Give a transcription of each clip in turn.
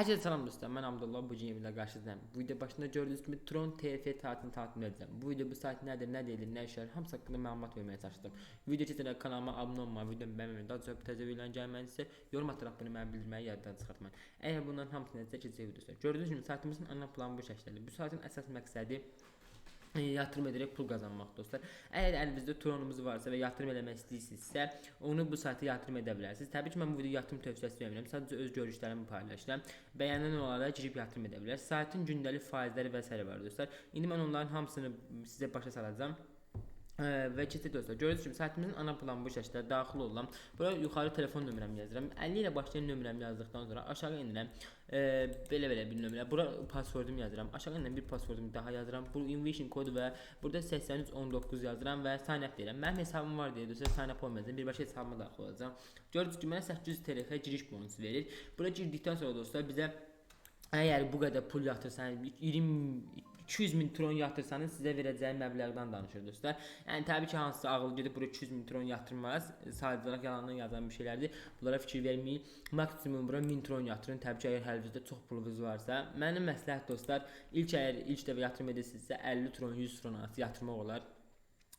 Herkese salam dostlar. Mən Abdullah bu gün evimdə qarşınızdayım. Bu video başında gördüyünüz kimi Tron TF tatilini tanıtım edəcəm. Bu video bu sayt nədir, nə deyilir, nə işlər, hamısı haqqında məlumat verməyə çalışdım. Video keçəndə kanalıma abunə olmağı, videomu bəyənməyi, daha çox təzə videoların gəlməyinizi isə yorum ataraq bunu mənə bildirməyi yaddan çıxartmayın. Əgər bunların hamısını keçəcək videosu. Gördüyünüz kimi saytımızın ana planı bu şəkildə. Bu saytın əsas məqsədi yatırım ederek pul kazanmak dostlar. Eğer elinizde tronumuz varsa ve yatırım eləmək istəyirsinizsə, onu bu sayta yatırım edə bilərsiniz. Təbii ki, mən bu video yatırım tövsiyəsi vermirəm. Sadəcə öz görüşlərimi paylaşıram. Bəyənilən olaraq girib yatırım edə bilərsiniz. Saytın gündəlik faizləri və s. var dostlar. İndi mən onların hamısını sizə başa salacağam. Və keçid dostlar. Gördüyünüz kimi saytımızın ana planı bu şəkildə daxil oluram. Bura yuxarı telefon nömrəmi yazıram. 50 ilə başlayan nömrəmi yazdıqdan sonra aşağı enirəm. E, belə belə bir nömrə. Bura passwordumu yazıram. Aşağı enirəm bir passwordumu daha yazıram. Bu invitation kodu və burada 8319 yazıram və sign up deyirəm. Mənim hesabım var deyə dostlar sign up olmayacaq. Birbaşa hesabıma daxil olacağam. Gördüyünüz kimi mənə 800 TL giriş bonusu verir. Bura girdikdən sonra dostlar bizə Əgər bu qədər pul yatırsanız 20 200 min tron yatırsanız sizə verəcəyim məbləğdən danışır dostlar. Yəni təbii ki, hansısa ağıl gedib bura 200 min tron yatırmaz. Sadəcə olaraq yalandan yazan bir şeylərdir. Bunlara fikir verməyin. Maksimum bura 1000 tron yatırın. Təbii ki, əgər həlinizdə çox pulunuz varsa, mənim məsləhət dostlar, ilk əgər ilk dəfə yatırım edirsinizsə 50 tron, 100 tron arası yatırmaq olar.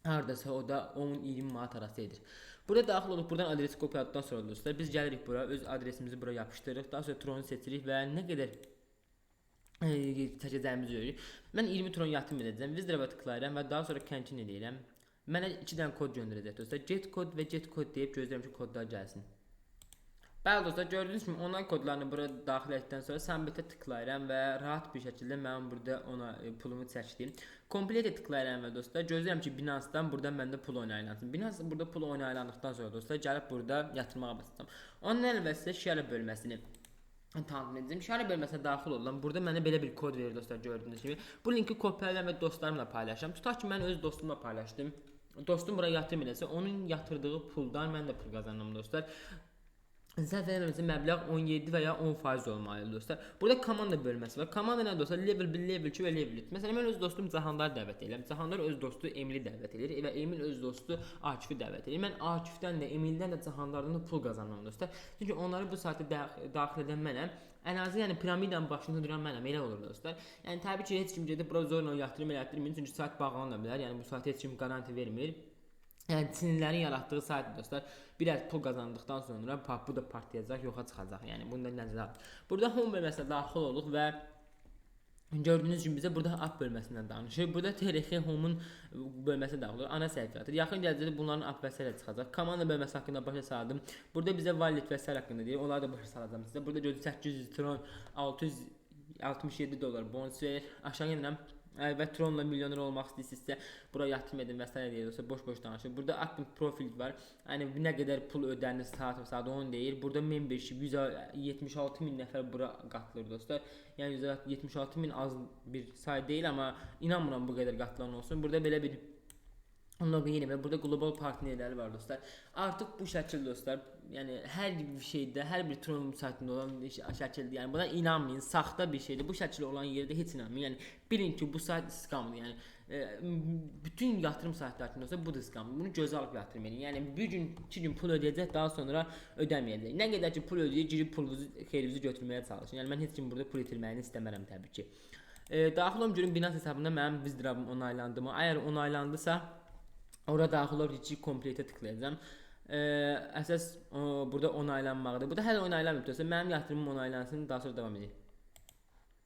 Hardasa o da 10-20 manat arası edir. Burada daxil olup buradan adresi kopyaladıktan sonra dostlar biz gəlirik bura, öz adresimizi bura yapışdırırıq. Daha sonra tronu seçirik və nə qədər çəkəcəyimizi görürük. Mən 20 tron yatırım edəcəm. Wizard'a tıklayıram və daha sonra continue eləyirəm. Mənə 2 dənə kod göndərəcək dostlar. Get kod və get kod deyib gözləyirəm ki, kodlar gəlsin. Bəli dostlar, gördüyünüz kimi onay kodlarını bura daxil etdikdən sonra Submit-ə tıklayıram və rahat bir şəkildə mən burada ona e, pulumu çəkdim. Complete tıklayıram və dostlar, gözləyirəm ki, Binance-dan burada məndə pul oynaylansın. Binance burada pul oynaylandıqdan sonra dostlar, gəlib burada yatırmağa basacağam. Onun əlbəttə share bölməsini tanıtım edəcəm. Şərh bölməsinə daxil oluram. Burada mənə belə bir kod verir dostlar gördüyünüz kimi. Bu linki kopyalayıram və dostlarımla paylaşıram. Tutaq ki, mən öz dostumla paylaşdım. Dostum buraya yatırım eləsə, onun yatırdığı puldan mən də pul qazanıram dostlar. Səhv eləmirəmsə məbləğ 17 və ya 10% olmalıdır dostlar. Burada komanda bölməsi var. Komanda nə dostlar? Level 1, level 2 və level 3. Məsələn mən öz dostum Cahandarı dəvət edirəm. Cahandar öz dostu Emili dəvət edir və Emil öz dostu Akifi dəvət edir. Mən Akifdən də, Emildən də, Cahandardan da pul qazanıram dostlar. Çünki onları bu saatə daxil edən mənəm. Ən azı yəni piramidanın başında duran mənəm. Elə olur dostlar. Yəni təbii ki, heç kim gedib bura zorla yatırım elətdirmir. Çünki saat bağlana bilər. Yəni bu saat heç kim qaranti vermir. Yəni Çinlilərin yaratdığı sayt dostlar. Bir az pul qazandıqdan sonra bu da partlayacaq, yoxa çıxacaq. Yəni bunu da nəzərə alın. Burada home bölməsinə daxil olduq və Gördüyünüz kimi bizə burada app bölməsindən danışır. Burada TRX Home-un bölməsi daxil olur. Ana səhifədir. Yaxın gələcəkdə bunların app və s. çıxacaq. Komanda bölməsi haqqında başa saldım. Burada bizə wallet və s. haqqında deyir. Onları da başa salacağam sizə. Burada gördüyünüz 800 tron 667 dollar bonus verir. Aşağı enirəm və Tronla milyoner olmaq istəyirsinizsə, bura yatırım edin və s. deyirsə boş-boş danışır. Burada active profil var. Yəni nə qədər pul ödənilir saat saat onu deyir. Burada membership 176 min nəfər bura qatılır dostlar. Yəni 176 min az bir say deyil, amma inanmıram bu qədər qatılan olsun. Burada belə bir Onunla yeni və burada qlobal partnerləri var dostlar. Artıq bu şəkil dostlar, yəni hər bir şeydə, hər bir Tron saytında olan şəkildir. Yəni buna inanmayın, saxta bir şeydir. Bu şəkil olan yerdə heç inanmayın. Yəni bilin ki, bu sayt skamdır. Yəni e, bütün yatırım saytlarında olsa bu da skamdır. Bunu gözə alıb yatırım edin. Yəni bir gün, iki gün pul ödəyəcək, daha sonra ödəməyəcək. Nə qədər ki pul ödəyir, girib pulunuzu, xeyrinizi götürməyə çalışın. Yəni mən heç kim burada pul itirməyini istəmərəm təbii ki. E, daxil olum görün Binance hesabında mənim withdrawım onaylandı mı? Əgər onaylandısa, Orada daxil olub Rich Complete-ə tıklayacağam. Ə, əsas ə, burada onaylanmaqdır. Burada hələ onaylanmayıbsa, mənim yatırımım onaylansın, daha sonra davam edək.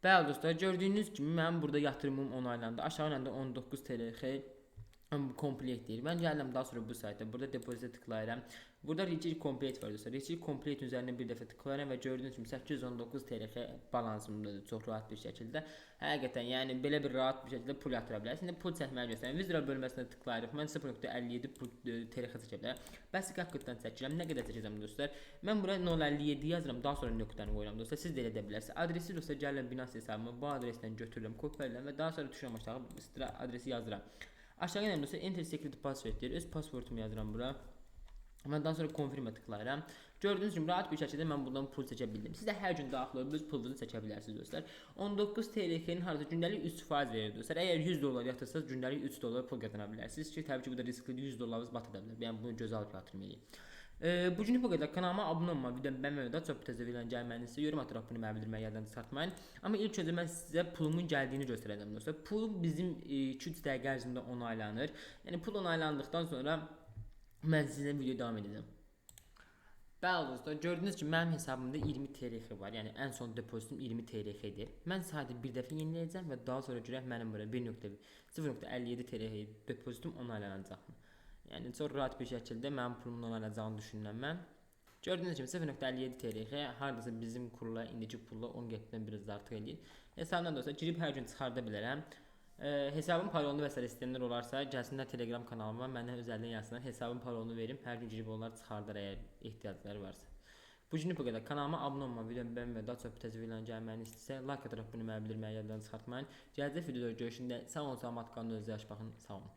Bəli dostlar, gördüyünüz kimi mənim burada yatırımım onaylandı. Aşağı yanda 19 TL xeyr complete deyir. Mən gəlirəm daha sonra bu saytda. Burada depozitə tıklayıram. Burada Receive Complete var dostlar. Receive Complete üzərinə bir dəfə tıklayıram və gördüyünüz kimi 819 TL balansımdadır çox rahat bir şəkildə. Həqiqətən, yəni belə bir rahat bir şəkildə pul yatıra bilərsiniz. İndi pul çəkməyi göstərirəm. Withdraw bölməsinə tıklayırıq. Mən 0.57 pul TL çəkə bilərəm. Bəs haqqından çəkirəm. Nə qədər çəkəcəm dostlar? Mən bura 057 yazıram. Daha sonra nöqtəni qoyuram dostlar. Siz də elə edə bilərsiniz. Adresi dostlar gəlirəm Binance hesabıma bu adresdən götürürəm, kopyalayıram və daha sonra tuşa aşağı adresi yazıram. Aşağı gələn dostlar enter secret password deyir. Öz passwordumu yazıram bura. Mən daha sonra confirm tıklayıram. Gördüyünüz kimi rahat bir şəkildə mən buradan pul çəkə bildim. Siz də hər gün daxil olub öz pulunuzu çəkə bilərsiniz dostlar. 19 TL'nin harda gündəlik 3% verir dostlar. Əgər 100 dollar yatırsanız gündəlik 3 dollar pul qazana bilərsiniz ki, təbii ki bu da risklidir. 100 dollarınız bata da bilər. Yəni bunu gözə alıb yatırım Ee, bu qədər kanalıma abunə olma, videomu bəyənməyi və çox tez videoların gəlməyini istəyirəm. Bunu mənə bildirməyi yaddan çıxartmayın. Amma ilk öncə mən sizə pulumun gəldiyini göstərəcəm dostlar. Pul bizim 2-3 dəqiqə ərzində onaylanır. Yəni pul onaylandıqdan sonra mən sizə video davam edəcəm. Bəli dostlar, gördüyünüz kimi mənim hesabımda 20 TRX var. Yəni ən son depozitum 20 TRX idi. Mən sadəcə bir dəfə yeniləyəcəm və daha sonra görək mənim bura 1.0.57 TRX depozitum onaylanacaqmı? Yəni çox rahat bir şəkildə mənim pulumun onaylanacağını düşünürəm mən. Gördüyünüz kimi 0.57 TRX hardasa bizim kurla indiki pulla 10 qəpikdən biraz da artıq eləyir. Hesabımdan dostlar girib hər gün çıxarda bilərəm. E, hesabın parolunu və sair istəyənlər olarsa, gəlsinlər Telegram kanalıma, mənə özəldən yazsınlar. Hesabın parolunu verim. Hər gün girib onlar çıxardar əgər ehtiyacları varsa. Bu günlük bu qədər. Kanalıma abunə olma, videomu bəyənmə və daha çox tez videoların gəlməyini istəyirsə, like ataraq bunu mənə bildirməyi yaddan çıxartmayın. Gələcək videoda görüşündə sağ olun, salamat qalın, özünüzə yaxşı baxın. Sağ olun.